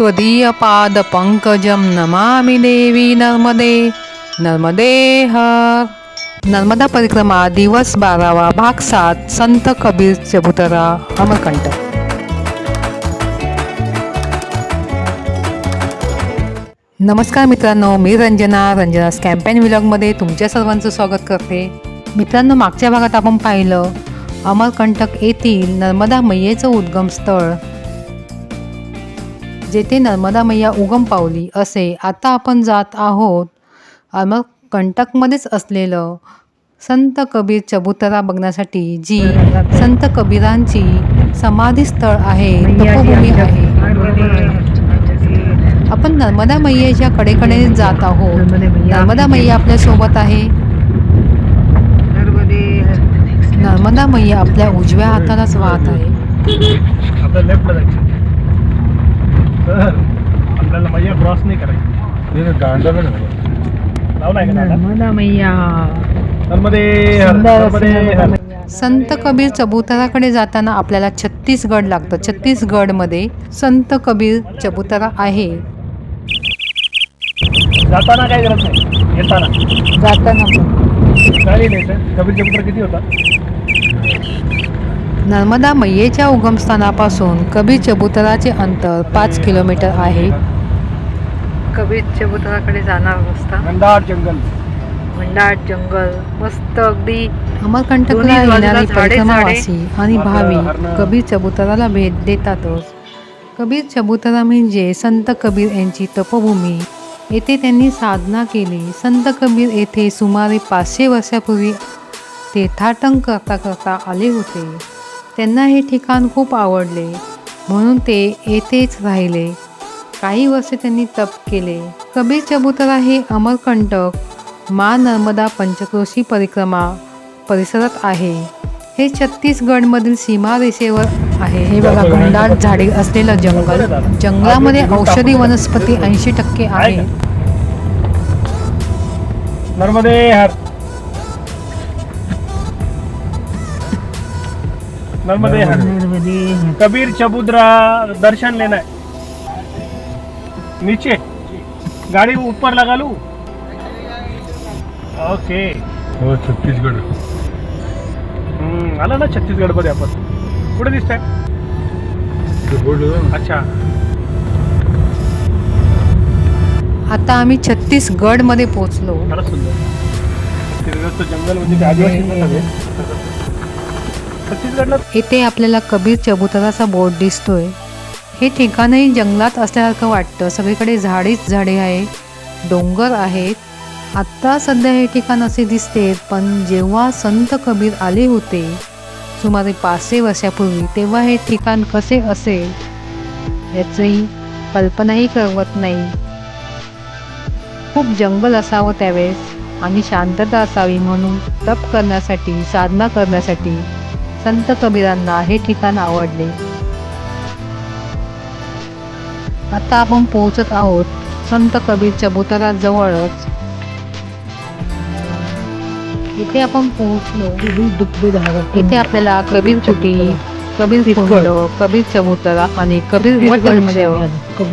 त्वदीय पाद पंकजम नमामि देवी नर्मदे। नर्मदे हर। नर्मदा परिक्रमा दिवस बारावा भाग सात संत कबीर चबुतरा अमरकंटक। नमस्कार मित्रांनो मी रंजना रंजना कॅम्पेन विलॉगमध्ये तुमच्या सर्वांचं स्वागत करते. मित्रांनो मागच्या भागात आपण पाहिलं अमरकंटक येथील नर्मदा मैयेचं उद्गम स्थळ. जेथे नर्मदा मैया उगम पावली असे आता आपण जात आहोत. अमरकंटकमध्येच असलेलं संत कबीर चबुतरा बघण्यासाठी जी संत कबीरांची समाधी स्थळ आहे तपोभूमी आहे. आपण नर्मदा मैयाच्या कडेकडे जात आहोत. नर्मदा मैया आपल्यासोबत आहे. नर्मदा. मैया आपल्या उजव्या हातालाच वाहत आहे आपल्या लेफ्टला जायचं तर आपल्याला मैया क्रॉस नाही करायची. दांडा पण लावलाय का दादा? नर्मदा मैया. नर्मदे हर, नर्मदे हर. संत कबीर चबुतराकडे जाताना आपल्याला छत्तीसगड लागतं. छत्तीसगडमध्ये संत कबीर चबुतरा आहे. जाताना काय गरज नाही. येताना. जाताना कबीर चबुतर किती होता? नर्मदा मैयेच्या उगमस्थानापासून कबीर चबुतराचे अंतर पाच किलोमीटर आहे. कबीर चबुतराकडे जाणार रस्ता घनदाट जंगल. मंडाट जंगल. मस्त अगदी अमरकंटकला येणारी परिक्रमावासी आणि. भावी. कबीर चबुतराला भेट देतातच. कबीर चबुतरा म्हणजे संत कबीर यांची तपभूमी. येथे त्यांनी साधना केली. संत कबीर येथे सुमारे पाचशे वर्षापूर्वी तीर्थाटन करता करता आले होते. त्यांना हे ठिकाण खूप आवडले. म्हणून ते येथेच राहिले. काही वर्षे त्यांनी तप केले. कबीर चबुतरा हे अमरकंटक मा नर्मदा पंचक्रोशी परिक्रमा परिसरात आहे. हे छत्तीसगडमधील सीमारेषेवर आहे. हे बघा घनदाट झाडे असलेलं जंगल. जंगलामध्ये औषधी वनस्पती ऐंशी टक्के आहे. नर्मदे हर कबीर चबूतरा दर्शन लेना है नीचे. गाड़ी ऊपर लगा लू ओके. हो छत्तीसगड. हम्म, आलं ना छत्तीसगडमध्ये आपण. कुठे दिसतंय? ते बोर्ड होतं ना. अच्छा. आता आम्ही छत्तीसगडमध्ये पोहोचलो. फारच सुंदर. छत्तीसगडचं जंगल म्हणजे आदिवासी छत्तीसगडला येथे आपल्याला कबीर चबुतराचा बोर्ड दिसतोय. हे ठिकाणही जंगलात असल्यासारखं वाटतं. सगळीकडे झाडीच झाडे आहे डोंगर आहेत. आत्ता सध्या हे ठिकाण असे दिसते पण जेव्हा संत कबीर आले होते सुमारे पाचशे वर्षापूर्वी तेव्हा हे ठिकाण कसे असेल याचंही कल्पनाही करवत नाही. खूप जंगल असावं त्यावेळेस आणि शांतता असावी म्हणून तप करण्यासाठी साधना करण्यासाठी संत कबीरांना हे ठिकाण आवडले. आता आपण पोहोचत आहोत संत कबीर चबुतरा जवळच इथे आपण पोहोचलो. इथे आपल्याला कबीर चुटी कबीर कुंड कबीर चबुतरा आणि कबीर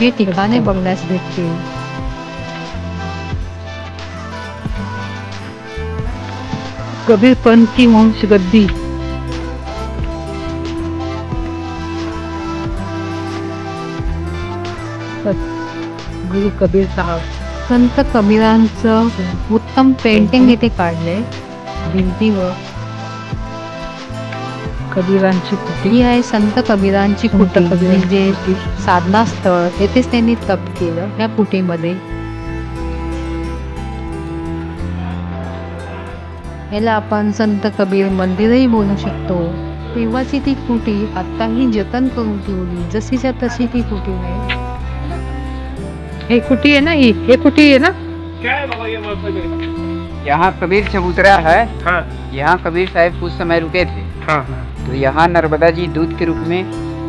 हे ठिकाणे बघण्यास भेटतील. कबीर पंथी वंश गद्दी गुरु कबीर साहब. संत कबीरांचं उत्तम पेंटिंग इथे काढले. भिंतीवर. कबीरांची कुटी ही आहे संत कबीरांची कुटी म्हणजे साधना स्थळ येथेच त्यांनी तप केलं या कुटीमध्ये याला आपण संत कबीर मंदिरही बोलू शकतो. तेव्हाची ती कुटी आताही जतन करून ठेवली. जशीच्या तशी ती कुटी आहे. हे कुटी आहे ना ही हे कुटी आहे ना? क्या है बाबा ये यहाँ कबीर चबूतरा है। हाँ। यहाँ कबीर साहब कुछ समय रुके थे। हाँ हाँ। तो यहाँ नर्मदा जी दूध के रूप में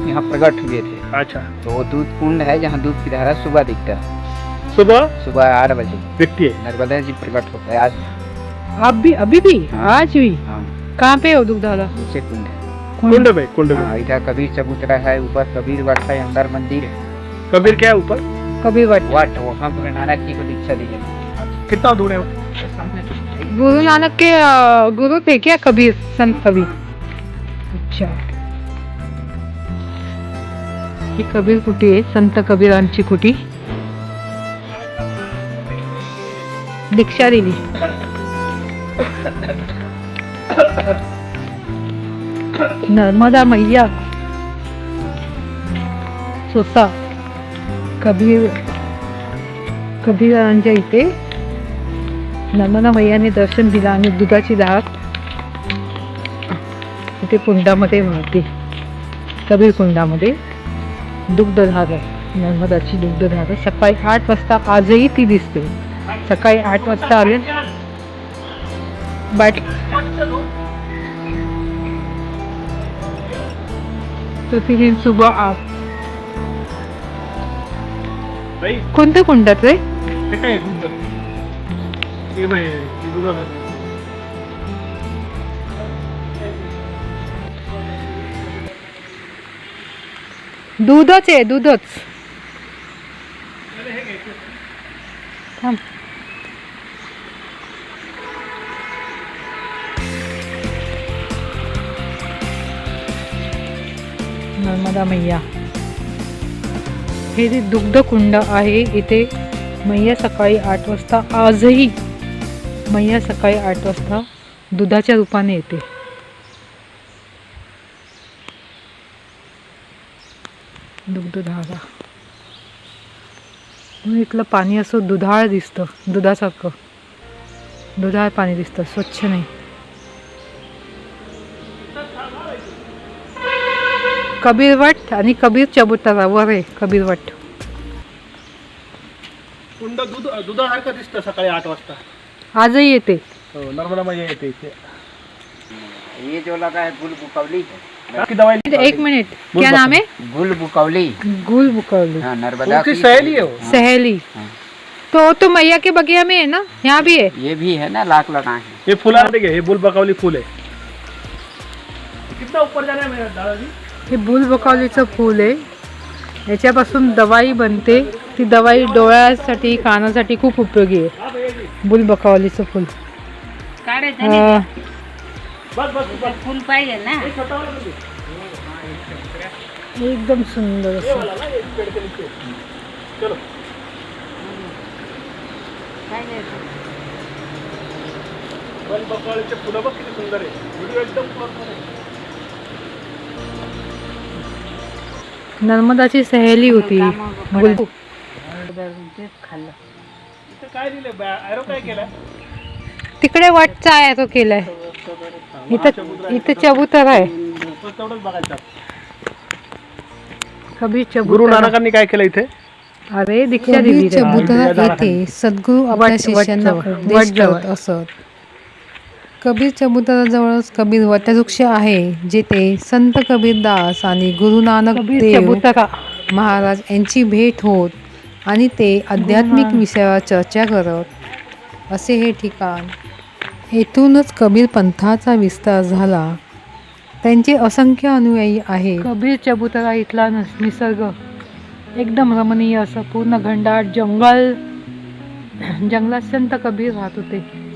यहाँ प्रकट हुए थे। अच्छा। तो वो दूध कुंड है जहाँ दूध की धारा सुबह दिखता है। सुबह? सुबह आठ बजे। दिखती है। नर्मदा जी प्रकट होता है आज आप भी अभी भी? हाँ। आज भी? हाँ। कहाँ पे हो दुग्धाला नीचे कुंड है। कुंड। में कुंड में। हाँ इधर कबीर चबूतरा है ऊपर कबीर है अंदर मंदिर है। कबीर क्या है ऊपर? कबीर वट। वाट वहाँ गुरु नानक जी को दीक्षा दी है कितना दूर है? वो? गुरु नानक के अ, गुरु थे क्या कबीर संत कबीर अच्छा। ही कबीर कुटी आहे संत कबीरांची कुटी? दीक्षा दिली नर्मदा मैया। स्वतः कबीर कबीरांच्या इथे नर्मदा मैयाने दर्शन दिलं आणि दुधाची दात इथे कुंडामध्ये वाहते. कबीर कुंडामध्ये दुग्धधार आहे नर्मदाची दुग्धधार. सकाळी आठ वाजता आजही ती दिसते. सकाळी आठ वाजता आले. बाट प्रतिदिन सुबह आप कोणत्या कुंडात रे ते काय बाई. दूधच आहे दूधच. थांब. नर्मदा मैया. हे जे आहे इथे मैया सकाळी आठ वाजता आजही मैया सकाळी आठ वाजता दुधाच्या रूपाने येते. दुग्धधारा म्हणून इथलं पाणी असं दुधाळ दिसतं दुधासारखं. दुधाळ पाणी दिसतं स्वच्छ नाही. कबीरवट आणि कबीर चबुतरा वर आहे कबीरवट कुंड दूध दुधासारखं दिसतं सकाळी आठ वाजता? आजही येते. हो नर्मदा मैया येते इथे. ये जो लगा है गुल बुकौली है दवाई एक मिनिट. क्या नाम है? गुल बुकौली गुल बुकौली हाँ नर्मदा उनकी की सहेली है वो? सहेली. हाँ। तो तो मैया के बगिया में है ना? यहाँ भी है? ये भी है ना लाख लगाए हैं। ये फुला देखिए ये बुल बकावली फूल है। कितना ऊपर जाना है मेरा दादाजी? हे बुलबकावलीचं फूल आहे. याच्यापासून दवाई बनते. ती दवाई डोळ्यासाठी कानासाठी खूप उपयोगी आहे. बुलबकावलीचं फूल. पाहिजे ना. एकदम सुंदर असं. फुलं बघ किती सुंदर आहे. व्हिडिओ एकदम नर्मदाची सहेली होती. तिकडे वटचा आहे तो केलाय. इथं इथं चबुतरा आहे. कबीर गुरु नानकांनी काय केलं इथे? अरे दीक्षा दिली. चबुतरा येथे सद्गुरू आपल्या शिष्यांना असत. कबीर चबुतराजवळच कबीर वटवृक्ष आहे जेथे संत कबीरदास आणि गुरु नानक देव महाराज यांची भेट होत आणि ते आध्यात्मिक विषयावर चर्चा करत. असे हे ठिकाण. येथूनच कबीर पंथाचा विस्तार झाला. त्यांचे असंख्य अनुयायी आहेत. कबीर चबुतरा इथला नस- निसर्ग. एकदम रमणीय असं पूर्ण घंडाट जंगल जंगलात संत कबीर राहत होते.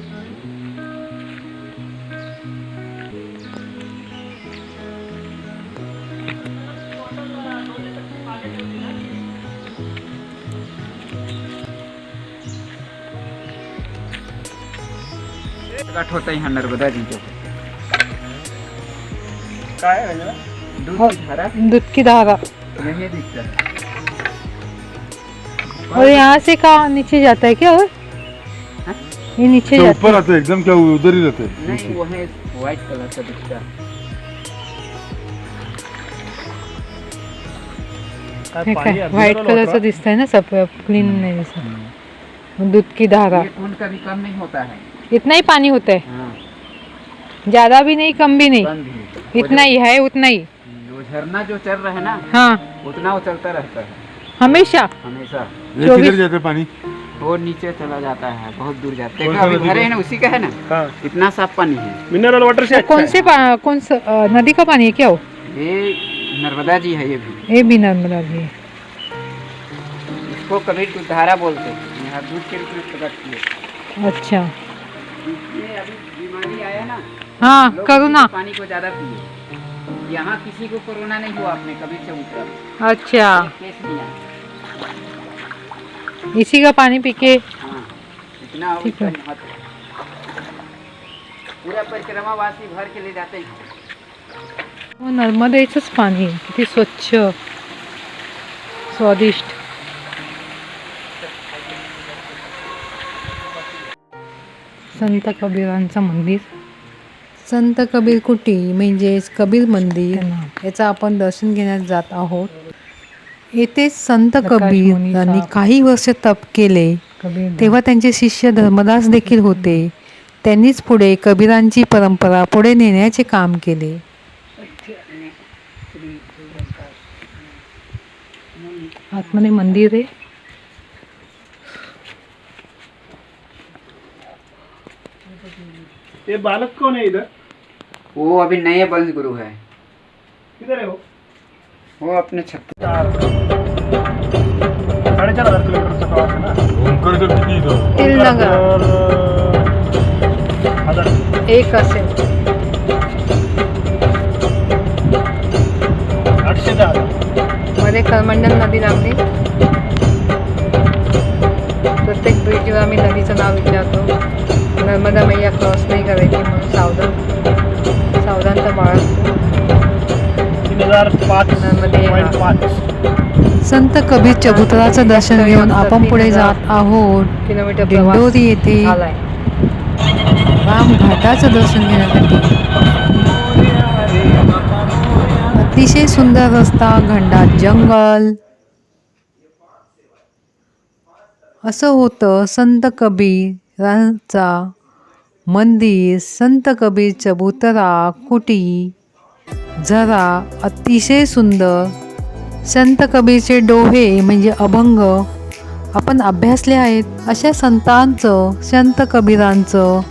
प्रकट होता है यहाँ नर्मदा जी जो रंजना? दूध हाँ। की धारा। दूध की धारा। यही दिखता है। और यहाँ से कहा नीचे जाता है क्या और? हाँ? ये नीचे तो जाता ऊपर आते हैं, एकदम क्या उधर ही रहते हैं नहीं वो है व्हाइट कलर का दिखता है। है आहे, व्हाईट मिनरल कलरचं वॉटर. दिसतंय ना सब क्लीन नहीं दिसत दूध की धारा। ये खून कभी कम नहीं होता है। इतना ही पानी होता है। हाँ ज़्यादा भी नहीं कम भी नहीं। भी इतना ही है उतना ही। झरना जो चल रहा है ना हाँ। उतना वो चलता रहता है। हमेशा। हमेशा। किधर जाते पानी? वो नीचे चला जाता है बहुत दूर जाता है। भरे? है ना उसी का है ना? हाँ। इतना साफ़ पानी है। मिनरल वाटर से अच्छा कौन से कौन सा नदी का पानी है क्या हो ये नर्मदा जी है ये भी। ये भी नर्मदा जी है। इसको दूध धारा बोलते हैं। यहाँ दूध के रूप में प्रकट किए अच्छा। बीमारी आया ना हां लोग करू ना। इसी पानी को ज़्यादा पिए। यहाँ किसी को कोरोना नहीं हुआ कबीर चबूतरा में अच्छा। एक केस नहीं आया इसी का पानी पी के? हाँ इतना ठीक है। पूरा परिक्रमावासी भर के ले जाते हैं। हो, नर्मदेचंच पाणी किती स्वच्छ स्वादिष्ट। संत कबीरांचं मंदिर? संत कबीर कुटी म्हणजेच कबीर मंदिर. याचं आपण दर्शन घेण्यास जात आहोत. येथेच संत कबीर यांनी काही वर्ष तप केले. तेव्हा त्यांचे शिष्य धर्मदास देखील होते. त्यांनीच पुढे कबीरांची परंपरा पुढे नेण्याचे काम केले. आतमध्ये मंदिर आहे? ये बालक कौन है इधर? वो अभी नए वंश गुरु है। किधर है वो? वो अपने छत्तीस चार साडेचार हज़ार ना? तिलनगर तर, हज़ार। एक असेल आठशे दहा हज़ार मध्ये करमंडल नदी लागली प्रत्येक ब्रिजवर आम्ही नदीचं नाव विचारतो नर्मदा मैया क्रॉस नाही करायची म्हणून सावधान. सावधानता नर्मदे पॉईंट पाच. संत कबीर चबुतराचं दर्शन घेऊन आपण पुढे जात आहोत. किलोमीटर दिंडोरी येथे. राम घाटाचं दर्शन घेण्यासाठी. अतिशय सुंदर रस्ता घंडात जंगल. असं होतं संत रांचा मंदिर संत कबीर चबुतरा कुटी. झरा अतिशय सुंदर. संत कबीरचे डोहे म्हणजे अभंग. आपण अभ्यासले आहेत अशा संतांचं संत कबीरांचं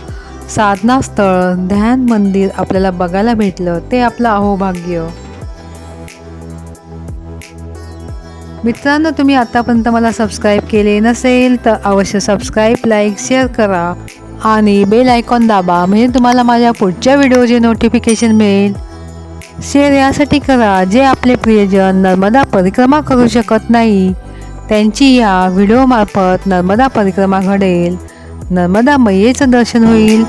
साधनास्थळ ध्यान मंदिर आपल्याला बघायला भेटलं. ते आपलं अहोभाग्य. मित्रांनो तुम्ही आतापर्यंत मला सबस्क्राईब केले नसेल तर अवश्य सबस्क्राईब लाईक शेअर करा आणि बेल आयकॉन दाबा म्हणजे तुम्हाला माझ्या पुढच्या व्हिडिओचे नोटिफिकेशन मिळेल. शेअर यासाठी करा जे आपले प्रियजन नर्मदा परिक्रमा करू शकत नाही त्यांची या व्हिडिओमार्फत नर्मदा परिक्रमा घडेल. नर्मदा मैयेचं दर्शन होईल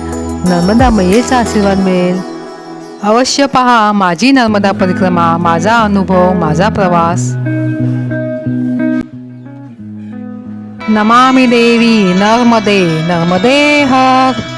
नर्मदा मैयेचा आशीर्वाद मिळेल. अवश्य पहा माझी नर्मदा परिक्रमा माझा अनुभव माझा प्रवास. नमामि देवी नर्मदे नर्मदे हर